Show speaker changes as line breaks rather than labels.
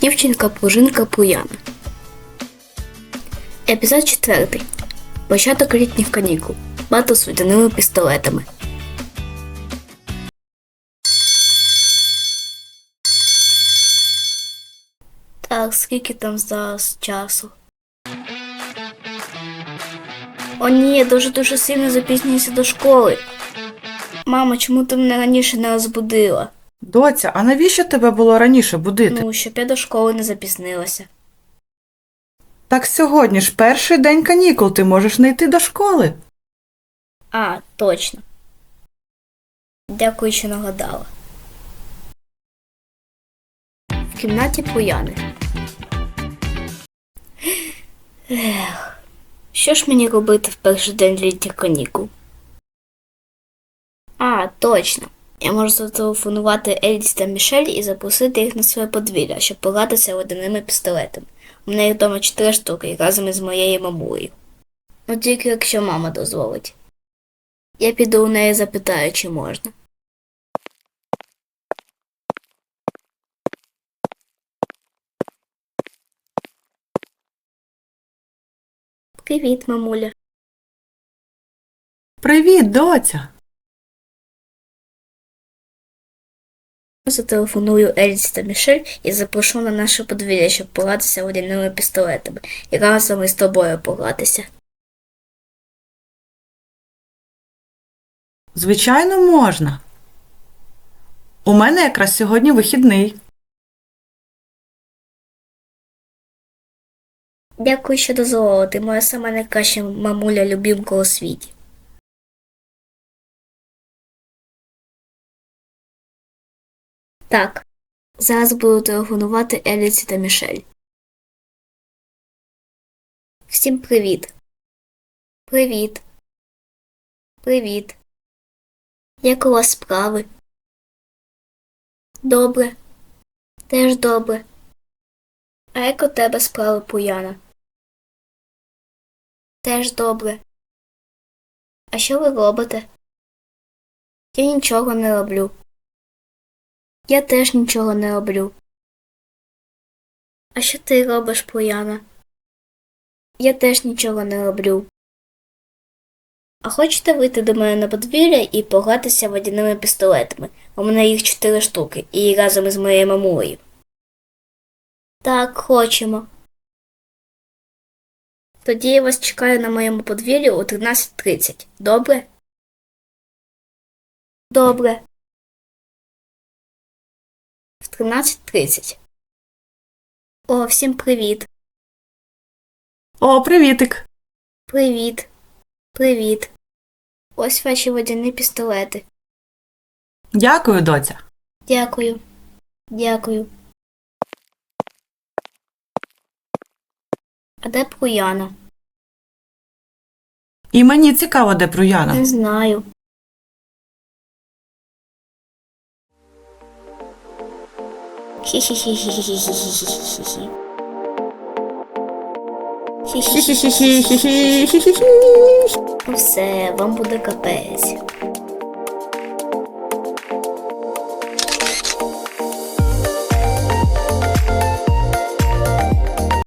Дівчинка Пружинка Пуяна. Епізод 4. Початок літніх канікул. Батл з водяними пістолетами. Так, скільки там зараз часу? О ні, я дуже-дуже сильно запізнююся до школи. Мама, чому ти мене раніше не розбудила?
Доця, а навіщо тебе було раніше будити?
Ну, щоб я до школи не запізнилася.
Так сьогодні ж перший день канікул, ти можеш не йти до школи.
А, точно. Дякую, що нагадала. В кімнаті Пояни. Ех, що ж мені робити в перший день літніх канікул? А, точно. Я можу зателефонувати Ельзі та Мішель і запросити їх на своє подвір'я, щоб погратися водяними пістолетами. У мене їх вдома чотири штуки разом із моєю мамулею. Ну тільки якщо мама дозволить. Я піду у неї запитаю, чи можна. Привіт, мамуля.
Привіт, доця.
Зателефоную Ельзі та Мішель і запрошу на наше подвір'я, щоб погратися водяними пістолетами і разом із тобою погратися.
Звичайно, можна. У мене якраз сьогодні вихідний.
Дякую, що дозволила. Ти моя сама найкраща мамуля любімка у світі. Так, зараз буду телефонувати Еліці та Мішель. Всім привіт. Привіт. Привіт. Як у вас справи? Добре. Теж добре. А як у тебе справи, Пуяна? Теж добре. А що ви робите? Я нічого не роблю. Я теж нічого не роблю. А що ти робиш, Пуяна? Я теж нічого не роблю. А хочете вийти до мене на подвір'я і погратися водяними пістолетами? У мене їх чотири штуки, і разом із моєю мамулею. Так, хочемо. Тоді я вас чекаю на моєму подвір'ї о 13.30. Добре? Добре. В 13.30. О, всім привіт.
О, привітик.
Привіт. Привіт. Ось ваші водяні пістолети.
Дякую, доця.
Дякую. Дякую. А де Пруяна?
І мені цікаво, де Пруяна.
Не знаю. Nossa, vamos pro DKPS.